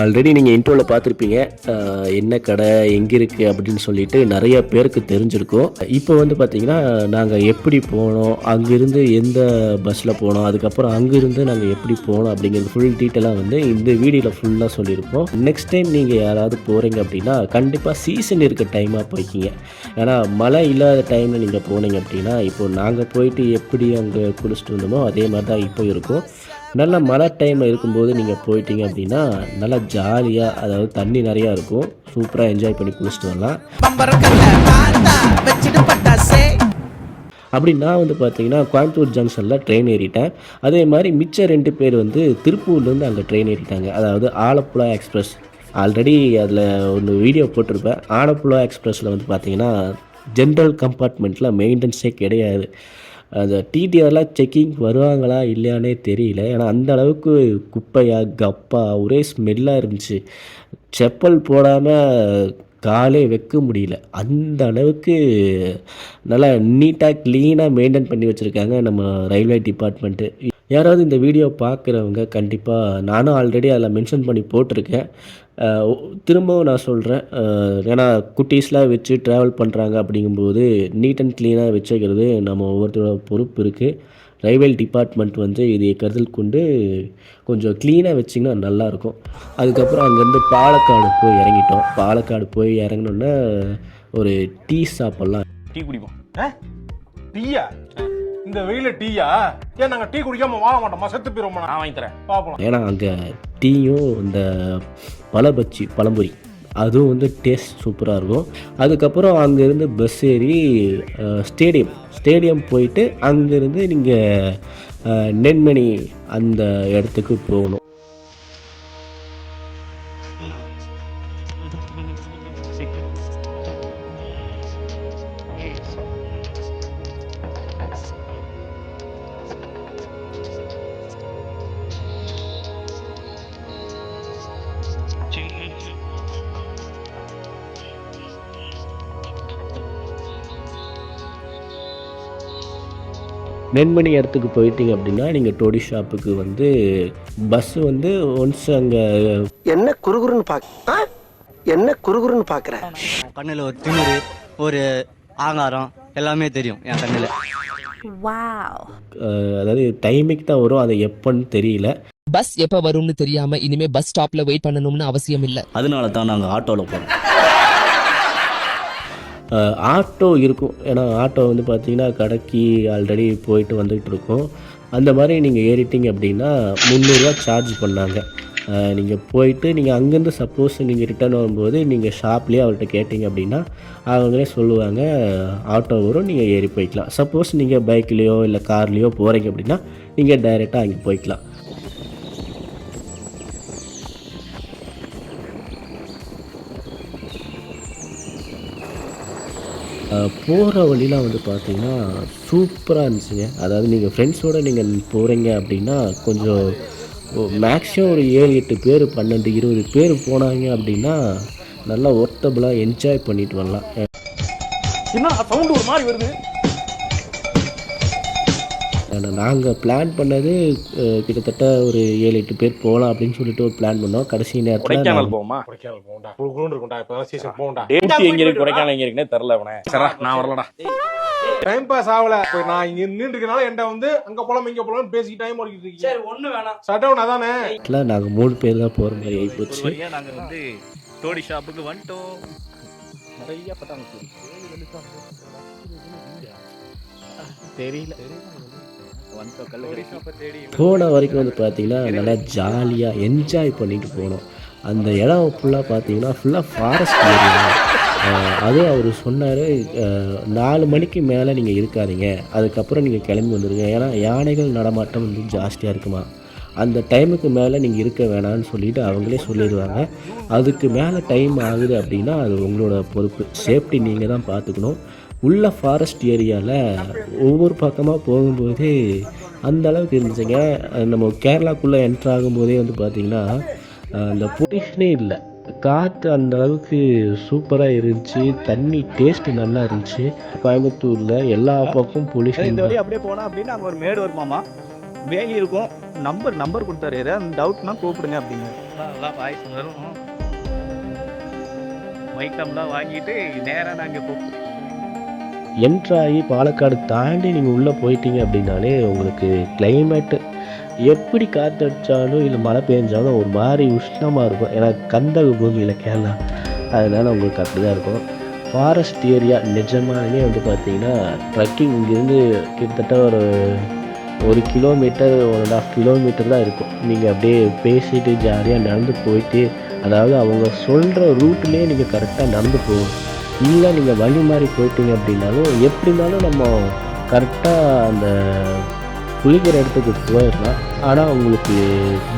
Already நீங்கள் இன்ட்ரோவில் பார்த்துருப்பீங்க. என்ன கடை எங்கே இருக்குது அப்படின்னு சொல்லிட்டு நிறைய பேருக்கு தெரிஞ்சிருக்கும். இப்போ வந்து பார்த்தீங்கன்னா நாங்கள் எப்படி போனோம் அங்கேருந்து எந்த பஸ்ஸில் போனோம் அதுக்கப்புறம் அங்கேருந்து நாங்கள் எப்படி போனோம் அப்படிங்கிறது ஃபுல் டீட்டெயிலாக வந்து இந்த வீடியோவில் ஃபுல்லாக சொல்லியிருப்போம். நெக்ஸ்ட் டைம் நீங்கள் யாராவது போகிறீங்க அப்படின்னா கண்டிப்பாக சீசன் இருக்க டைமாக போய்க்கிங்க. ஏன்னா மழை இல்லாத டைமில் நீங்கள் போனீங்க அப்படின்னா இப்போ நாங்கள் போயிட்டு எப்படி அங்கே குளிச்சுட்டு வந்தோமோ அதே மாதிரி தான் இப்போ இருக்கும். நல்ல மழை டைமில் இருக்கும்போது நீங்கள் போயிட்டீங்க அப்படின்னா நல்லா ஜாலியாக அதாவது தண்ணி நிறையா இருக்கும். சூப்பராக என்ஜாய் பண்ணி குளிச்சுட்டு வரலாம். அப்படி நான் வந்து பார்த்தீங்கன்னா கோயம்புத்தூர் ஜங்ஷனில் ட்ரெயின் ஏறிட்டேன். அதே மாதிரி மிச்ச ரெண்டு பேர் வந்து திருப்பூர்லேருந்து அங்கே ட்ரெயின் ஏறிட்டாங்க. அதாவது ஆலப்புழா எக்ஸ்பிரஸ் ஆல்ரெடி அதில் ஒன்று வீடியோ போட்டிருப்பேன். ஆலப்புழா எக்ஸ்பிரஸில் வந்து பார்த்தீங்கன்னா ஜென்ரல் கம்பார்ட்மெண்ட்டில் மெயின்டெனன்ஸே கிடையாது. அந்த டிடிஆர்லாம் செக்கிங் வருவாங்களா இல்லையானே தெரியல. ஏன்னா அந்த அளவுக்கு குப்பையாக கப்பா ஒரே ஸ்மெல்லாக இருந்துச்சு. செப்பல் போடாமல் காலே வைக்க முடியல. அந்த அளவுக்கு நல்லா நீட்டாக க்ளீனாக மெயின்டைன் பண்ணி வச்சுருக்காங்க நம்ம ரயில்வே டிபார்ட்மெண்ட்டு யாராவது இந்த வீடியோ பார்க்குறவங்க கண்டிப்பாக நானும் ஆல்ரெடி அதில் மென்ஷன் பண்ணி போட்டிருக்கேன். திரும்பவும் நான் சொல்கிறேன் ஏன்னா குட்டீஸ்லாம் வச்சு ட்ராவல் பண்ணுறாங்க அப்படிங்கும்போது நீட் அண்ட் க்ளீனாக வச்சுக்கிறது நம்ம ஒவ்வொருத்தரோட பொறுப்பு இருக்குது ரயில்வே டிபார்ட்மெண்ட் வந்து இதை கருத்தில் கொண்டு கொஞ்சம் க்ளீனாக வச்சிங்கன்னா நல்லாயிருக்கும். அதுக்கப்புறம் அங்கேருந்து பாலக்காடு போய் இறங்கிட்டோம். பாலக்காடு போய் இறங்கினோன்னே ஒரு டீ சாப்பிட்லாம். டீ குடிப்போம். டீயா? இந்த வெயில டீயா? ஏன் நாங்க டீ குடிக்காம வாழ மாட்டோமா? செத்து போயிருவோமா? நான் வாங்கி தரேன். பாப்போம் ஏன்னா அங்கே டீயும் இந்த பழபச்சி பழம்புரி. அதுவும் வந்து டேஸ்ட் சூப்பராக இருக்கும். அதுக்கப்புறம் அங்கேருந்து பஸ் ஏறி ஸ்டேடியம் ஸ்டேடியம் போயிட்டு அங்கேருந்து நீங்கள் நென்மணி அந்த இடத்துக்கு போகணும். நென்மணி இடத்துக்கு போயிட்டீங்க அப்படின்னா நீங்கள் டோடி ஷாப்புக்கு வந்து பஸ்ஸு வந்து ஒன்ஸ் அங்கே என்ன குறுகுறுன்னு பாக்க என்ன குறுகுறுன்னு பாக்குற? கண்ணில் ஒரு திமிரு ஒரு ஆங்காரம் எல்லாமே தெரியும் என் கண்ணில். அதாவது டைமிக்கு தான் வரும் அது எப்போன்னு தெரியல. பஸ் எப்ப வரும்னு தெரியாம இனிமே பஸ் ஸ்டாப்ல வெயிட் பண்ணணும்னு அவசியம் இல்ல. அதனால தான் நாங்கள் ஆட்டோவில் போனோம் ஆட்டோ இருக்கும். ஏன்னா ஆட்டோ வந்து பார்த்தீங்கன்னா கடைக்கு ஆல்ரெடி போயிட்டு வந்துகிட்டு இருக்கோம். அந்த மாதிரி நீங்கள் ஏறிட்டீங்க அப்படின்னா முந்நூறுரூவா சார்ஜ் பண்ணாங்க. நீங்கள் போயிட்டு நீங்கள் அங்கேருந்து சப்போஸ் நீங்கள் ரிட்டர்ன் வரும்போது நீங்கள் ஷாப்லேயே அவர்கிட்ட கேட்டிங்க அப்படின்னா அவங்களே சொல்லுவாங்க ஆட்டோ வரும் நீங்கள் ஏறி போய்க்கலாம். சப்போஸ் நீங்கள் பைக்லேயோ இல்லை கார்லேயோ போகிறீங்க அப்படின்னா நீங்கள் டைரெக்டாக அங்கே போய்க்கலாம். போகிற வழிலாம் வந்து பார்த்தீங்கன்னா சூப்பராக இருந்துச்சுங்க. அதாவது நீங்கள் ஃப்ரெண்ட்ஸோடு நீங்கள் போகிறீங்க அப்படின்னா கொஞ்சம் மேக்ஸிமம் ஒரு ஏழு எட்டு பேர் பன்னெண்டு இருபது பேர் போனாங்க அப்படின்னா நல்லா ஒர்த்தபுளாக என்ஜாய் பண்ணிட்டு வரலாம். என்ன சவுண்டு ஒரு மாதிரி வருது? நாங்கள் பிளான் பண்ணது கிட்டத்தட்ட ஒரு ஏழு எட்டு பேர் போகலாம் அப்படின்னு சொல்லிட்டு ஒரு பிளான் பண்ணோம். கடைசி கொடைக்கானல் நேரத்தில் போவோமா? கொடைக்கானல் போகண்டா குழுன்னு இருக்கும்டா. இப்போ சீசன் போகண்டா டேட் எங்க இருக்கு? கொடைக்கானல் எங்க இருக்குன்னே தெரியல அவனே. சரா நான் வரலடா. டைம் பாஸ் ஆகல. இப்போ நான் இங்க நின்று இருக்கனால என்கிட்ட வந்து அங்க போலாம் இங்க போலாம் பேசி டைம் ஓடிக்கிட்டு இருக்கீங்க. சரி ஒண்ணு வேணாம். ஷட் டவுன் அதானே? நாங்கள் மூணு பேர் தான் போகிற மாதிரி ஆகிப்போச்சு நாங்க வந்து டோடி ஷாப்புக்கு வந்துட்டோம். நிறைய பட்டாங்க தெரியல. போன வரைக்கும் வந்து பார்த்தீங்கன்னா நல்லா ஜாலியாக என்ஜாய் பண்ணிட்டு போனோம். அந்த இடம் ஃபுல்லாக பார்த்தீங்கன்னா ஃபுல்லாக ஃபாரஸ்ட் ஏரியா அதுவும் அவர் சொன்னார் நாலு மணிக்கு மேலே நீங்கள் இருக்காதீங்க. அதுக்கப்புறம் நீங்கள் கிளம்பி வந்துடுங்க ஏன்னா யானைகள் நடமாட்டம் வந்து ஜாஸ்தியாக இருக்குமா. அந்த டைமுக்கு மேலே நீங்கள் இருக்க வேணாம்னு சொல்லிட்டு அவங்களே சொல்லிடுவாங்க. அதுக்கு மேலே டைம் ஆகுது அப்படின்னா அது உங்களோட பொறுப்பு. சேஃப்டி நீங்கள் தான் பார்த்துக்கணும் உள்ள ஃபாரஸ்ட் ஏரியாவில் ஒவ்வொரு பக்கமாக போகும்போது அந்த அளவுக்கு இருந்துச்சுங்க. நம்ம கேரளாக்குள்ளே என்ட்ரு ஆகும்போதே வந்து பார்த்திங்கன்னா அந்த பொல்யூஷனே இல்லை. காற்று அந்த அளவுக்கு சூப்பராக இருந்துச்சு. தண்ணி டேஸ்ட்டு நல்லா இருந்துச்சு. கோயம்புத்தூரில் எல்லா பக்கம் பொல்யூஷன் இந்த வழி அப்படியே போனா அப்படின்னு அங்க ஒரு மேடு வருமாமா வேலி இருக்கும். நம்பர் நம்பர் கொடுத்தாரு. ஏதாவது டவுட்னா கூப்பிடுங்க அப்படிங்க நல்லா வரும். மைக்கம்லாம் வாங்கிட்டு நேராக நாங்கள் போப்போம் என்ட்ராகி பாலக்காடு தாண்டி நீங்கள் உள்ளே போயிட்டீங்க அப்படின்னாலே உங்களுக்கு கிளைமேட்டு எப்படி காற்றடிச்சாலும் இல்லை மழை பெஞ்சாலும் ஒரு மாதிரி உஷ்ணமாக இருக்கும். ஏன்னா கந்தக பூமியில் கேரளா. அதனால் உங்களுக்கு அப்படி தான் இருக்கும். ஃபாரஸ்ட் ஏரியா நிஜமானே வந்து பார்த்தீங்கன்னா ட்ரக்கிங் இங்கேருந்து கிட்டத்தட்ட ஒரு ஒரு kilometre one and half kilometre தான் இருக்கும். நீங்கள் அப்படியே பேசிட்டு ஜாலியாக நடந்து போயிட்டு அதாவது அவங்க சொல்கிற ரூட்லேயே நீங்கள் கரெக்டாக நடந்து போகணும். இல்லை நீங்கள் வழி மாறி போயிட்டீங்க அப்படின்னாலும் எப்படி இருந்தாலும் நம்ம கரெக்டாக அந்த குளிக்கிற இடத்துக்கு போயிடலாம். ஆனால் உங்களுக்கு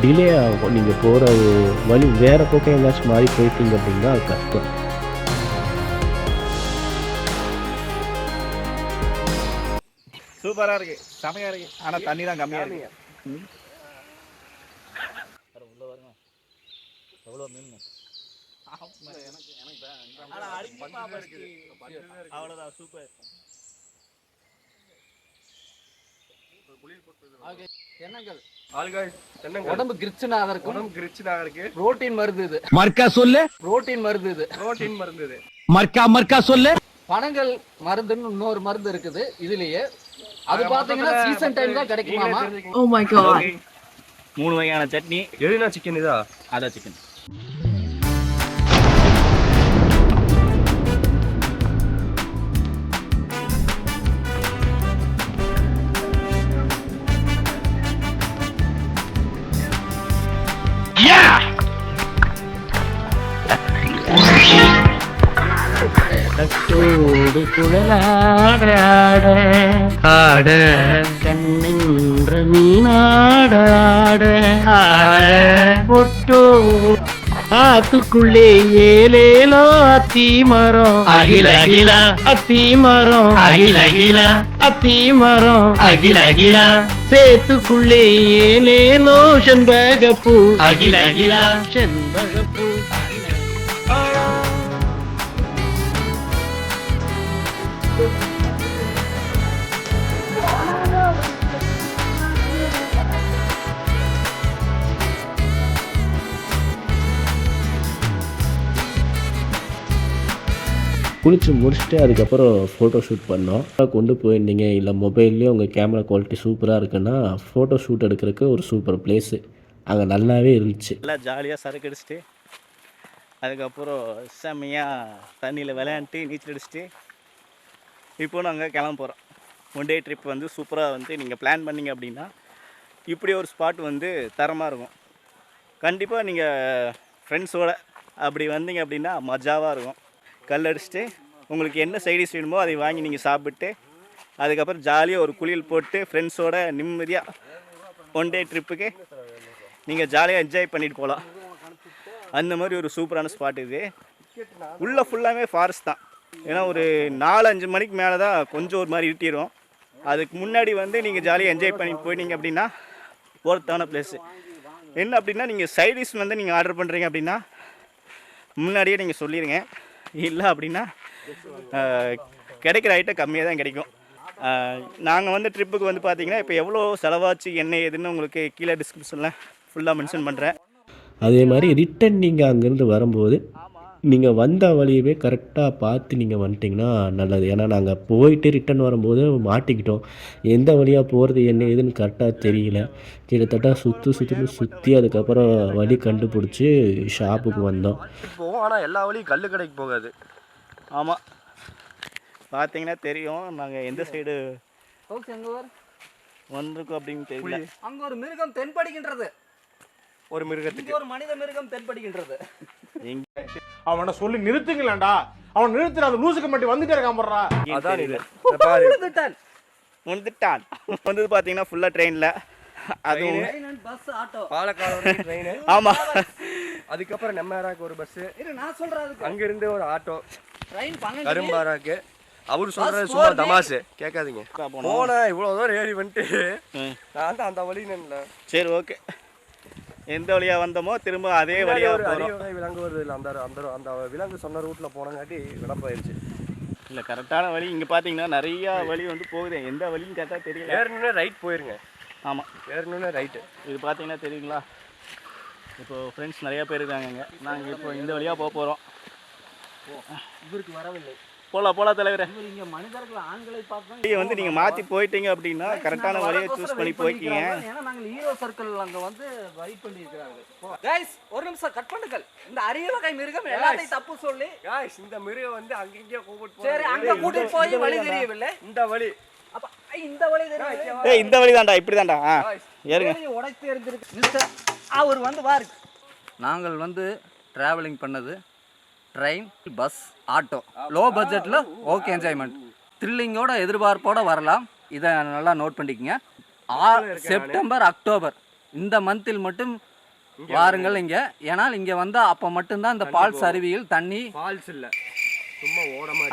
டிலே ஆகும். நீங்கள் போகிற வழி வேறு பக்கம் எங்கேயாச்சும் மாறி போயிட்டீங்க அப்படின்னா அது கஷ்டம். சூப்பராக இருக்கு. செமையாக இருக்கு. ஆனால் தண்ணி தான் கம்மியாக இருக்கு. ம். உள்ள வருங்க எவ்வளோ மீன்? அவ்வளோதான் சூப்பர் உடம்பு கிரிச்சனாக இருக்கும் உடம்பு கிரிச்சினாக இருக்கு புரோட்டீன் மருந்து இது. மர்க்கா சொல்லு. புரோட்டீன் மருந்து இது. புரோட்டீன் மருந்து இது. மர்க்கா மர்க்கா சொல்லு. பனங்கள் மருந்துன்னு இன்னொரு மருந்து இருக்குது இதுலயே. அது பாத்தீங்கன்னா சீசன் டைம் தான் கிடைக்குமாமா? மூணு வகையான சட்னி. எதுனா சிக்கன் இதா? அதான் சிக்கன் குழலாட ஆட கண்ணின்ற மீனாட ஆட பொட்டோ ஆத்துக்குள்ளே ஏலேலோ அத்தி மரம். அகில அகில. அத்தி மரம். அகில அகில. அத்தி மரம். அகில அகில. சேத்துக்குள்ளே ஏலேலோ செண்பகப்பூ. அகில அகில. செண்பகப்பூ. குளித்து முடிச்சுட்டு அதுக்கப்புறம் ஃபோட்டோ ஷூட் பண்ணோம். கொண்டு போயிருந்தீங்க. இல்லை மொபைல்லேயே உங்கள் கேமரா குவாலிட்டி சூப்பராக இருக்குன்னா ஃபோட்டோ ஷூட் எடுக்கிறதுக்கு ஒரு சூப்பர் பிளேஸு அங்கே நல்லாவே இருந்துச்சு. நல்லா ஜாலியாக சரக்கு அடிச்சுட்டு அதுக்கப்புறம் செம்மையாக தண்ணியில் விளையாண்டுட்டு நீச்சல் அடிச்சுட்டு இப்போ நாங்கள் கிளம்ப போகிறோம் ஒன் டே ட்ரிப் வந்து சூப்பராக வந்து நீங்கள் பிளான் பண்ணிங்க அப்படின்னா இப்படி ஒரு ஸ்பாட் வந்து தரமாக இருக்கும். கண்டிப்பாக நீங்கள் ஃப்ரெண்ட்ஸோடு அப்படி வந்தீங்க அப்படின்னா மஜாவாக இருக்கும். கல் அடிச்சுட்டு உங்களுக்கு என்ன சைடிஷ் வேணுமோ அதை வாங்கி நீங்கள் சாப்பிட்டு அதுக்கப்புறம் ஜாலியாக ஒரு குளியல் போட்டு ஃப்ரெண்ட்ஸோட நிம்மதியாக ஒன் டே ட்ரிப்புக்கு நீங்கள் ஜாலியாக என்ஜாய் பண்ணிட்டு போகலாம் அந்த மாதிரி ஒரு சூப்பரான ஸ்பாட் இது. உள்ளே ஃபுல்லாமே ஃபாரஸ்ட் தான். ஏன்னா ஒரு நாலு அஞ்சு மணிக்கு மேலே தான் கொஞ்சம் ஒரு மாதிரி இருட்டிடும் அதுக்கு முன்னாடி வந்து நீங்கள் ஜாலியாக என்ஜாய் பண்ணி போயிட்டீங்க அப்படின்னா போகிறதான பிளேஸு என்ன அப்படின்னா நீங்கள் சைடிஷ் வந்து நீங்கள் ஆர்டர் பண்ணுறீங்க அப்படின்னா முன்னாடியே நீங்கள் சொல்லிடுங்க இல்லை அப்படின்னா கிடைக்கிற ஐட்டம் கம்மியாக தான் கிடைக்கும். நாங்கள் வந்து ட்ரிப்புக்கு வந்து பார்த்தீங்கன்னா இப்போ எவ்வளோ செலவாச்சு என்ன ஏதுன்னு உங்களுக்கு கீழே டிஸ்கிரிப்ஷனில் ஃபுல்லாக மென்ஷன் பண்ணுறேன் அதே மாதிரி ரிட்டன் நீங்கள் அங்கேருந்து வரும்போது நீங்கள் வந்த வழியவே கரெக்டாக பார்த்து நீங்கள் வந்துட்டிங்கன்னா நல்லது. ஏன்னா நாங்கள் போயிட்டு ரிட்டன் வரும்போது மாட்டிக்கிட்டோம். எந்த வழியாக போகிறது என்ன ஏதுன்னு கரெக்டாக தெரியல. கிட்டத்தட்ட சுற்று சுற்றுன்னு சுற்றி அதுக்கப்புறம் வழி கண்டுபிடிச்சி ஷாப்புக்கு வந்தோம். போவோம் ஆனா எல்லா வழியும் கல்லு கடைக்கு போகாது. ஆமாம் பார்த்தீங்கன்னா தெரியும். நாங்கள் எந்த சைடு வந்திருக்கோம் அப்படின்னு தெரியல. அங்க ஒரு மிருகம் தென்படுகின்றது ஒரு மிருகத்துக்கு. ஒரு மனித மிருகம் தென்படுகின்றது. அவனை சொல்லி நிறுத்துங்களேன்டா. அவன் நிறுத்துற அந்த லூசுக்கு மட்டும் வந்துட்டே இருக்கான் போடுறா. அதான் இது. பாரு. விட்டான் வந்துட்டான் வந்தது பார்த்தீங்கன்னா ஃபுல்லாக ட்ரெயினில் அதுவும் பஸ் ஆட்டோ பாலக்காடு வரைக்கும் ட்ரெயின் ஆமாம் அதுக்கப்புறம் நெம்மேராக்கு ஒரு பஸ் இரு நான் சொல்றேன் அங்க இருந்து ஒரு ஆட்டோ ட்ரெயின் கரும்பாராக்கு. அவரு சொல்றது சும்மா. தமாசு கேட்காதீங்க. போனோம் போனா இவ்வளவு தூரம் ஏறி வந்துட்டு. நான் தான் அந்த வழி நின்ன சரி ஓகே எந்த வழியாக வந்தோமோ திரும்ப அதே அரிய வகை விலங்கு வருது இல்ல அந்த அந்த அந்த விலங்கு சொன்ன ரூட்ல போனங்காட்டி விளப்பாயிருச்சு இல்லை கரெக்டான வழி இங்கே பார்த்தீங்கன்னா நிறையா வழி வந்து போகுது. எந்த வழியும் கரெக்டாக தெரியல. ஏறணும்னா ரைட் போயிருங்க. ஆமாம் ஏறணும்னா ரைட்டு இது பார்த்தீங்கன்னா தெரியுங்களா? இப்போ ஃப்ரெண்ட்ஸ் நிறைய பேர் இருக்காங்க இங்கே. நாங்கள் இப்போ இந்த வழியாக போக போகிறோம் இவருக்கு வரவில்லை. போகலாம் போகலாம் தலைவரே. இங்க மனிதர்கள் ஆண்களை பார்த்து வழியை வந்து நீங்கள் மாற்றி போயிட்டீங்க அப்படின்னா கரெக்டான வழியை சூஸ் பண்ணி போய்க்கிங்க ஏன்னா நாங்கள் ஹீரோ சர்க்கிள் அங்க வந்து வெயிட் பண்ணி இருக்கிறார்கள் கைஸ் ஒரு நிமிஷம் கட் பண்ணுங்கள். இந்த அரிய வகை மிருகம் எல்லாத்தையும் தப்பு சொல்லி. இந்த மிருகம் வந்து அங்கங்கே கூப்பிட்டு சரி அங்க கூட்டிட்டு போய் வழி தெரியவில்லை. இந்த வழி. அப்ப இந்த வழி தெரியவில்லை. ஏய் இந்த வழி. தான்டா இப்படி தான்டா ஆ ஏறுங்க. உடைத்து எறிஞ்சிருக்கு மிஸ்டர் அவர் வந்து வாரு. நாங்கள் வந்து டிராவலிங் பண்ணது ட்ரெயின் பஸ் ஆட்டோ லோ பட்ஜெட்டில் ஓகே என்ஜாய்மெண்ட் த்ரில்லிங்கோட எதிர்பார்ப்போட வரலாம். இதை நல்லா நோட் பண்ணிக்கங்க. ஆ செப்டம்பர் அக்டோபர் இந்த மந்தில் மட்டும் வாருங்கள் இங்கே. ஏன்னால் இங்கே வந்தால் அப்போ மட்டும்தான் இந்த பால்ஸ் அருவியில் தண்ணி ஃபால்ஸ் இல்ல.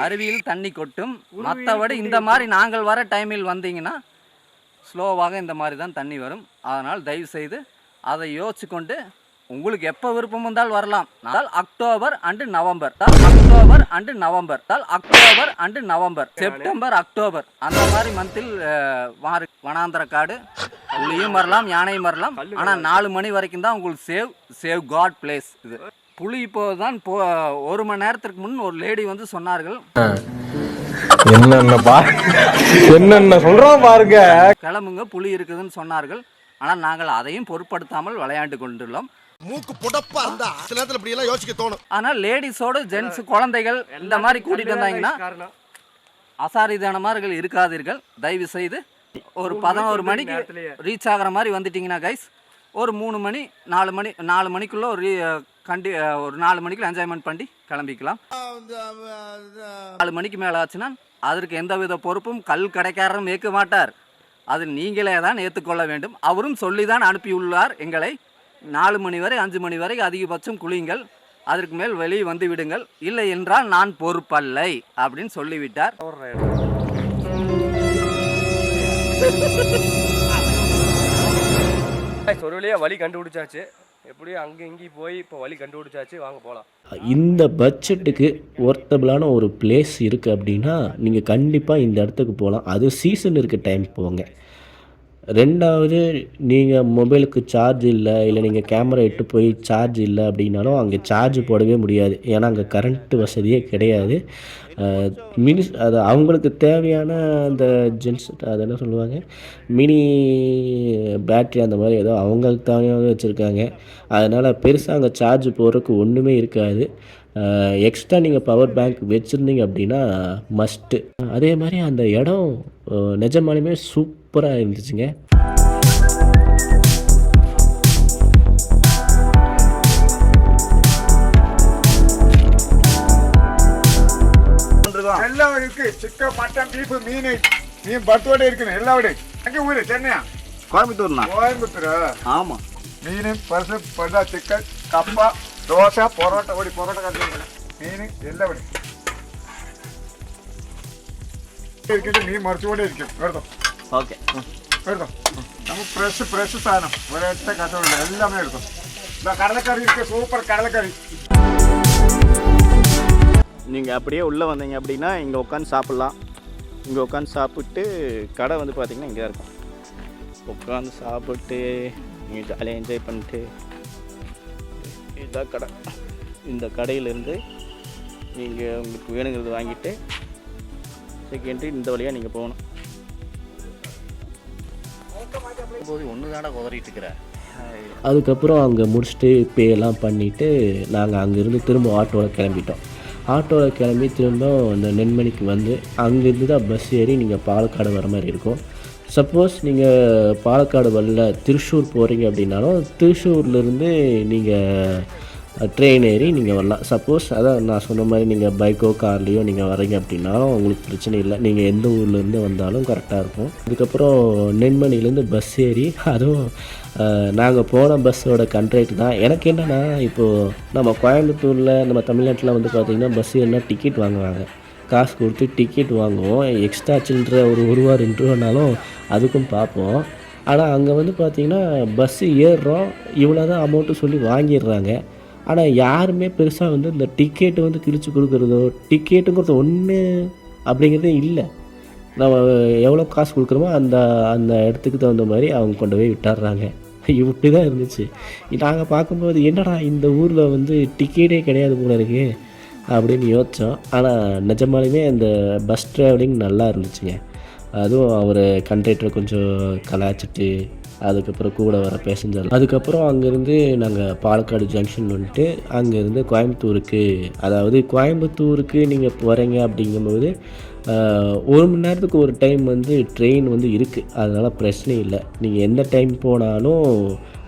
அருவியில் தண்ணி கொட்டும். மற்றபடி இந்த மாதிரி நாங்கள் வர டைமில் வந்தீங்கன்னா ஸ்லோவாக இந்த மாதிரி தான் தண்ணி வரும். அதனால் தயவு செய்து அதை யோசிச்சு கொண்டு உங்களுக்கு எப்போ விருப்பம் வந்தால் வரலாம். நாள் அக்டோபர் அண்டு நவம்பர். தால் October and November. Dal October and November. September October. அந்த மாதிரி மந்தில் வாரு வனாந்தர காடு புலியும் வரலாம் யானையும் வரலாம். ஆனால் நாலு மணி வரைக்கும் தான் உங்களுக்கு சேவ் சேவ் காட் பிளேஸ் இது. புலி இப்போ தான் போ ஒரு மணி நேரத்திற்கு முன் ஒரு லேடி வந்து சொன்னார்கள். என்னென்ன பா என்னென்ன சொல்றான் பாருங்க. கிளம்புங்க புலி இருக்குதுன்னு சொன்னார்கள். ஆனால் நாங்கள் அதையும் பொருட்படுத்தாமல் விளையாண்டு கொண்டுள்ளோம். மூக்கு புடப்பா இருந்தா சில நேரத்துல இப்படி எல்லாம் யோசிக்க தோணும். ஆனால் லேடிஸோட ஜென்ஸ் குழந்தைகள் இந்த மாதிரி கூட்டிட்டு வந்தாங்கன்னா அசாரிதானமார்கள் இருக்காதீர்கள். தயவு செய்து ஒரு பதினோரு மணிக்கு ரீச் ஆகிற மாதிரி வந்துட்டீங்கன்னா கைஸ் ஒரு மூணு மணி நாலு மணி நாலு மணிக்குள்ளே ஒரு கண்டி ஒரு நாலு மணிக்குள்ள என்ஜாய்மெண்ட் பண்ணி கிளம்பிக்கலாம். நாலு மணிக்கு மேலே ஆச்சுன்னா அதற்கு எந்தவித பொறுப்பும் கல் கடைக்காரரும் ஏற்க மாட்டார். அது நீங்களே தான் ஏற்றுக்கொள்ள வேண்டும். அவரும் சொல்லி தான் அனுப்பியுள்ளார் எங்களை. நாலு மணி வரை அஞ்சு மணி வரை அதிகபட்சம் குளியுங்கள். அதற்கு மேல் வெளியே வந்து விடுங்கள். இல்லை என்றால் நான் பொறுப்பல்லை அப்படின்னு சொல்லிவிட்டார். ஒரு வழியா வழி கண்டுபிடிச்சாச்சு. எப்படியும் அங்க இங்கேயும் போய் இப்போ வழி கண்டுபிடிச்சாச்சு. வாங்க போலாம். இந்த பட்ஜெட்டுக்கு ஒர்த்தபிளான ஒரு பிளேஸ் இருக்குது அப்படின்னா நீங்கள் கண்டிப்பாக இந்த இடத்துக்கு போகலாம் அது சீசன் இருக்க டைம் போங்க. ரெண்டாவது நீங்கள் மொபைலுக்கு சார்ஜ் இல்லை இல்லை நீங்கள் கேமரா எட்டு போய் சார்ஜ் இல்லை அப்படின்னாலும் அங்கே சார்ஜ் போடவே முடியாது. ஏன்னா அங்கே கரண்ட்டு வசதியே கிடையாது. மினிஸ் அது அவங்களுக்கு தேவையான அந்த ஜென்ஸ் அது என்ன சொல்லுவாங்க? மினி பேட்ரி அந்த மாதிரி ஏதோ அவங்களுக்கு தேவையானது வச்சுருக்காங்க. அதனால் பெருசாக அங்கே சார்ஜ் போடுறதுக்கு ஒன்றுமே இருக்காது. எக்ஸ்ட்ரா நீங்கள் பவர் பேங்க் வச்சுருந்தீங்க அப்படின்னா மஸ்ட்டு அதே மாதிரி அந்த இடம் நிஜமாலுமே சூப்பராக இருந்துச்சுங்க. எல்லாம் இருக்கு சிக்கன் மட்டன் பீஃப் மீன் மீன் பத்தோட இருக்குது எல்லாம் விடு எங்க ஊரு சென்னையா? கோயம்புத்தூர்ண்ணா. கோயம்புத்தூர்? ஆமாம் மீன் பசு பதா சிக்கன் கப்பா தோசை பொரோட்டா ஓடி பொரோட்டா கட்டு மீன் எல்லாம் விடு இருக்குது மீன் മറിച്ചുകൊണ്ടേ ഇരിക്കും എടുത്തോ ஓகே എടുത്തോ നമുക്ക് ഫ്രഷ് ഫ്രഷ് സാധനം ഒരൊറ്റ കച്ചവടം എല്ലാമേ എടുത്തോ ഇതാ കടലക്കറി ഇരിക്കും സൂപ്പർ കടലക്കറി நீங்கள் அப்படியே உள்ளே வந்தீங்க அப்படின்னா இங்கே உட்காந்து சாப்பிட்லாம் இங்கே உட்காந்து சாப்பிட்டு கடை வந்து பார்த்தீங்கன்னா இங்கே இருக்கும் உட்காந்து சாப்பிட்டு நீங்கள் ஜாலியாக என்ஜாய் பண்ணிட்டு இதுதான் கடை இந்த கடையிலேருந்து நீங்கள் உங்களுக்கு வேணுங்கிறது வாங்கிட்டு செகண்ட் இந்த வழியாக நீங்கள் போகணும். போது ஒன்று தானே குதறிட்டு இருக்கிற அதுக்கப்புறம் அங்கே முடிச்சுட்டு பே எல்லாம் பண்ணிவிட்டு நாங்கள் அங்கேருந்து திரும்ப ஆட்டோவில் கிளம்பிட்டோம். ஆட்டோவில் கிளம்பி திரும்ப அந்த நென்மணிக்கு வந்து அங்கேருந்து தான் பஸ் ஏறி நீங்கள் பாலக்காடு வர மாதிரி இருக்கும். சப்போஸ் நீங்கள் பாலக்காடு வரல திருச்சூர் போகிறீங்க அப்படின்னாலும் திருச்சூர்லேருந்து நீங்கள் ட்ரெயின் ஏறி நீங்கள் வரலாம். சப்போஸ் அதான் நான் சொன்ன மாதிரி நீங்கள் பைக்கோ கார்லேயோ நீங்கள் வரீங்க அப்படின்னாலும் உங்களுக்கு பிரச்சனை இல்லை. நீங்கள் எந்த ஊர்லேருந்து வந்தாலும் கரெக்டாக இருக்கும். அதுக்கப்புறம் நென்மணிலேருந்து பஸ் ஏறி அதுவும் நாங்கள் போன பஸ்ஸோட கண்ட்ரேட் தான். எனக்கு என்னென்னா இப்போது நம்ம கோயம்புத்தூரில் நம்ம தமிழ்நாட்டில் வந்து பார்த்திங்கன்னா பஸ் ஏறினா டிக்கெட் வாங்குவாங்க. காசு கொடுத்து டிக்கெட் வாங்குவோம். எக்ஸ்ட்ரா சில்லற ஒரு உருவா ரூபா ரெண்டு ரூபானாலும் அதுக்கும் பார்ப்போம். ஆனால் அங்கே வந்து பார்த்திங்கன்னா பஸ்ஸு ஏறுறோம். இவ்வளோ தான் அமௌண்ட்டு சொல்லி வாங்கிடுறாங்க. ஆனால் யாருமே பெருசாக வந்து இந்த டிக்கெட்டு வந்து கிழிச்சு கொடுக்குறதோ டிக்கெட்டுங்கிறது ஒன்று அப்படிங்கிறதே இல்லை. நம்ம எவ்வளோ காசு கொடுக்குறோமோ அந்த அந்த இடத்துக்கு தகுந்த மாதிரி அவங்க கொண்டு போய் விட்டுறாங்க. இப்படி தான் இருந்துச்சு. நாங்கள் பார்க்கும்போது என்னடா இந்த ஊரில் வந்து டிக்கெட்டே கிடையாது போல இருக்கு அப்படின்னு யோசித்தோம் ஆனால் நிஜமாலுமே அந்த பஸ் ட்ராவலிங் நல்லா இருந்துச்சுங்க. அதுவும் அவர் கண்டக்டர் கொஞ்சம் கலாய்ச்சிட்டு அதுக்கப்புறம் கூட வர பேசஞ்சர் அதுக்கப்புறம் அங்கேருந்து நாங்கள் பாலக்காடு ஜங்ஷன் வந்துட்டு அங்கேருந்து கோயம்புத்தூருக்கு அதாவது கோயம்புத்தூருக்கு நீங்கள் போகிறீங்க அப்படிங்கும்போது ஒரு மணி நேரத்துக்கு ஒரு டைம் வந்து ட்ரெயின் வந்து இருக்குது அதனால் பிரச்சனை இல்லை. நீங்கள் எந்த டைம் போனாலும்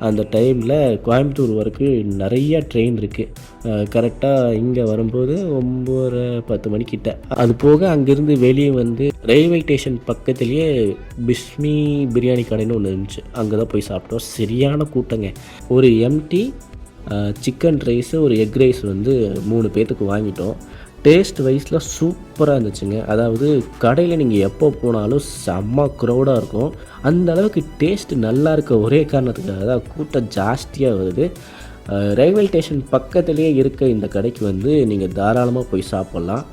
அந்த டைமில் கோயம்புத்தூர் வரைக்கும் நிறையா ட்ரெயின் இருக்குது கரெக்டாக இங்கே வரும்போது ஒம்பது பத்து மணிக்கிட்ட. அது போக அங்கேருந்து வெளியே வந்து ரயில்வே ஸ்டேஷன் பக்கத்துலேயே பிஸ்மி பிரியாணி கடைன்னு ஒன்று இருந்துச்சு. அங்கே தான் போய் சாப்பிட்டோம். சரியான கூட்டங்க. ஒரு எம்டி சிக்கன் ரைஸு ஒரு எக் ரைஸ் வந்து மூணு பேர்த்துக்கு வாங்கிட்டோம். டேஸ்ட் வைஸில் சூப்பராக இருந்துச்சுங்க. அதாவது கடையில் நீங்கள் எப்போ போனாலும் செம்ம க்ரௌடாக இருக்கும். அந்த அளவுக்கு டேஸ்ட் நல்லா இருக்க ஒரே காரணத்துக்காக தான் கூட்டம் ஜாஸ்தியாக வருது. ரயில்வே ஸ்டேஷன் பக்கத்துலேயே இருக்க இந்த கடைக்கு வந்து நீங்கள் தாராளமாக போய் சாப்பிட்லாம்.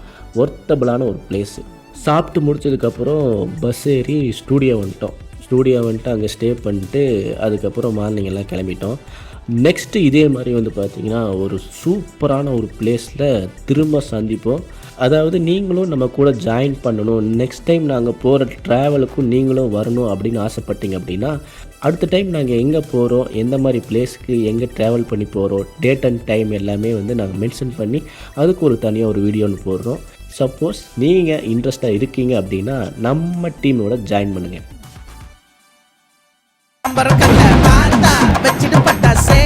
ஒர்த்தபிளான ஒரு பிளேஸு சாப்பிட்டு முடிச்சதுக்கப்புறம் பஸ் ஏறி ஸ்டூடியோ வந்துட்டோம். ஸ்டூடியோ வந்துட்டு அங்கே ஸ்டே பண்ணிட்டு அதுக்கப்புறம் மார்னிங் எல்லாம் கிளம்பிட்டோம். நெக்ஸ்ட்டு இதே மாதிரி வந்து பார்த்திங்கன்னா ஒரு சூப்பரான ஒரு பிளேஸில் திரும்ப சந்திப்போம். அதாவது நீங்களும் நம்ம கூட ஜாயின் பண்ணணும். நெக்ஸ்ட் டைம் நாங்கள் போகிற ட்ராவலுக்கும் நீங்களும் வரணும் அப்படின்னு ஆசைப்பட்டீங்க அப்படின்னா அடுத்த டைம் நாங்கள் எங்கே போகிறோம் எந்த மாதிரி பிளேஸ்க்கு எங்கே ட்ராவல் பண்ணி போகிறோம் டேட் அண்ட் டைம் எல்லாமே வந்து நாங்கள் மென்ஷன் பண்ணி அதுக்கு ஒரு தனியாக ஒரு வீடியோன்னு போடுறோம். சப்போஸ் நீங்கள் இன்ட்ரெஸ்ட்டாக இருக்கீங்க அப்படின்னா நம்ம டீமோட ஜாயின் பண்ணுங்கள் பறக்கல பார்த்தா வச்சிட்டு பட்டாசே.